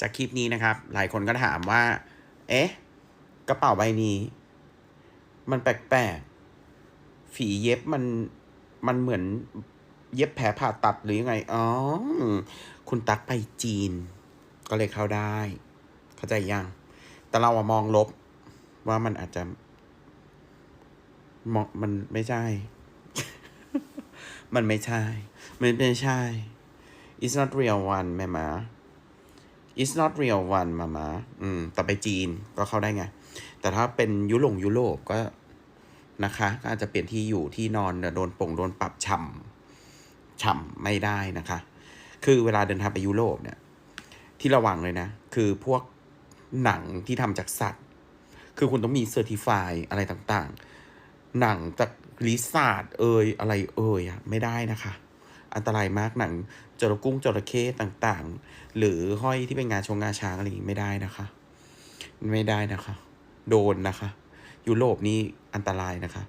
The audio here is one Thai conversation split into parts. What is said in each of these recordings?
จากคลิปนี้นะครับ หลายคนก็ถามว่า เอ๊ะ กระเป๋าใบนี้ มันแปลกๆ ฝีเย็บมัน มันเหมือนเย็บแผลผ่าตัดหรือยังไง อ๋อ คุณตักไปจีน ก็เลยเข้าได้ เข้าใจยัง แต่เราอะมองลบ ว่ามันอาจจะมองมันไม่ใช่ มันไม่ใช่ มันไม่ใช่ it's not real one แม่หมา it's not real one มามาอืมแต่ไปจีนก็เข้าได้ไง แต่ถ้าเป็นยุโรปยุโรปก็นะคะก็อาจจะเปลี่ยนที่อยู่ที่นอนโดนปงโดนปรับฉ่ำฉ่ำไม่ได้นะคะ คือเวลาเดินทางไปยุโรปเนี่ย ที่ระวังเลยนะ คือพวกหนังที่ทำจากสัตว์ คือคุณต้องมีเซอร์ติฟายอะไรต่างๆ หนังจากลิซ่าร์ดเอยอะไรเอยอะไม่ได้นะคะ อันตรายมากหนังจระกุ้งจระเข้ต่างๆ หรือห้อยที่เป็นงานชงงาช้างอะไรไม่ได้นะคะ ไม่ได้นะคะ โดนนะคะ ยุโรปนี่อันตรายนะคะ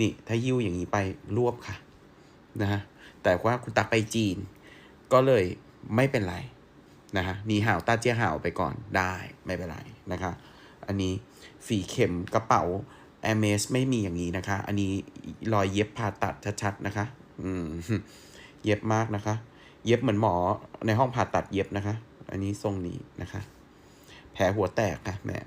นี่ถ้ายิ้วอย่างนี้ไปรวบค่ะนะฮะแต่ว่าคุณตักไปจีน ก็เลยไม่เป็นไรนะฮะหนีห่าวตาเจียห่าวไปก่อนได้ไม่เป็นไรนะคะ อันนี้ฝีเข็มกระเป๋าแอมเมสไม่มีอย่างนี้นะคะ อันนี้รอยเย็บผ่าตัดชัดๆนะคะ อืม เย็บมากนะคะ เย็บเหมือนหมอในห้องผ่าตัดเย็บนะคะ อันนี้ทรงนี้นะคะ แผลหัวแตกค่ะแม่